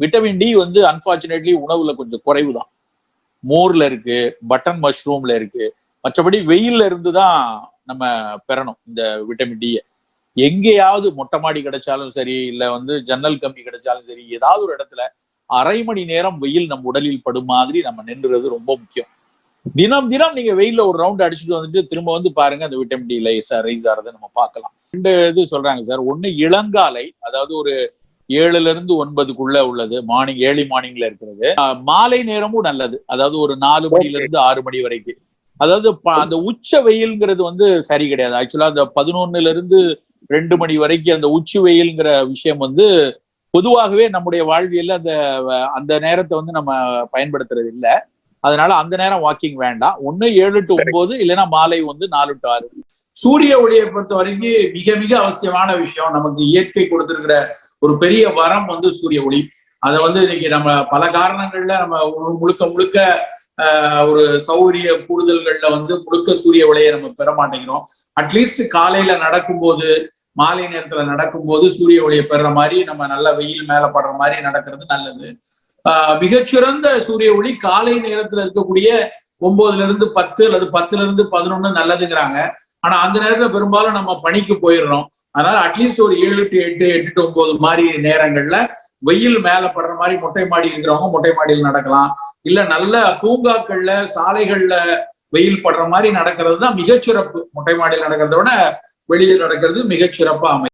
Vitamin D வந்து unfortunately உணவுல கொஞ்சம் குறைவு தான் மோர்ல இருக்கு பட்டன் மஷ்ரூம்ல இருக்கு. மற்றபடி வெயில்ல இருந்து தான் நம்ம பெறணும் இந்த விட்டமின் டியை எங்கேயாவது மொட்டை மாடி கிடைச்சாலும் சரி இல்ல வந்து ஜன்னல் கம்பி கிடைச்சாலும் சரி ஏதாவது ஒரு இடத்துல அரை மணி நேரம் வெயில் நம்ம உடலில் படும் மாதிரி நம்ம நின்றுறது ரொம்ப முக்கியம். தினம் தினம் நீங்க வெயில ஒரு ரவுண்ட் அடிச்சுட்டு வந்துட்டு திரும்ப வந்து பாருங்க அந்த விட்டமின் டி லைஸா ரைஸ் ஆறதை நம்ம பார்க்கலாம். ரெண்டு இது சொல்றாங்க சார். ஒண்ணு இளங்காலை அதாவது ஒரு ஏழுல இருந்து ஒன்பதுக்குள்ள உள்ளது. மார்னிங் ஏர்லி மார்னிங்ல இருக்கிறது. மாலை நேரமும் நல்லது. அதாவது ஒரு நாலு மணில இருந்து ஆறு மணி வரைக்கும் அதாவது அந்த உச்ச வெயில்ங்கிறது வந்து சரி கிடையாது. ஆக்சுவலா அந்த பதினொன்னுல இருந்து ரெண்டு மணி வரைக்கும் அந்த உச்சி வெயில்ங்கிற விஷயம் வந்து பொதுவாகவே நம்முடைய வாழ்வியல்ல அந்த அந்த நேரத்தை வந்து நம்ம பயன்படுத்துறது இல்ல. அதனால அந்த நேரம் வாக்கிங் வேண்டாம். ஒண்ணு ஏழு டு ஒன்பது இல்லைன்னா மாலை வந்து நாலு டு ஆறு. சூரிய ஒளியை பொறுத்த வரைக்கும் மிக மிக அவசியமான விஷயம். நமக்கு இயற்கை கொடுத்திருக்கிற ஒரு பெரிய வரம் வந்து சூரிய ஒளி. அதை வந்து இன்னைக்கு நம்ம பல காரணங்கள்ல நம்ம முழுக்க முழுக்க ஆஹ், ஒரு சௌரிய கூடுதல்கள்ல வந்து முழுக்க சூரிய ஒளியை நம்ம பெற மாட்டேங்கிறோம். அட்லீஸ்ட் காலையில நடக்கும்போது மாலை நேரத்துல நடக்கும்போது சூரிய ஒளியை பெற மாதிரி நம்ம நல்ல வெயில் மேல படுற மாதிரி நடக்கிறது நல்லது. ஆஹ், மிகச்சிறந்த சூரிய ஒளி காலை நேரத்துல இருக்கக்கூடிய ஒன்பதுல இருந்து பத்து அல்லது பத்துல இருந்து பதினொன்னு நல்லதுங்கிறாங்க. ஆனா அந்த நேரத்துல பெரும்பாலும் நம்ம பணிக்கு போயிடுறோம். அதனால அட்லீஸ்ட் ஒரு ஏழு டு எட்டு எட்டு டு ஒன்பது மாதிரி நேரங்கள்ல வெயில் மேல படுற மாதிரி மொட்டை மாடி இருக்கிறவங்க மொட்டை மாடியில் நடக்கலாம். இல்ல நல்ல பூங்காக்கள்ல சாலைகள்ல வெயில் படுற மாதிரி நடக்கிறது தான் மிகச்சிறப்பு. மொட்டை மாடியில் நடக்கிறத விட வெளியில் நடக்கிறது மிகச்சிறப்பா அமையும்.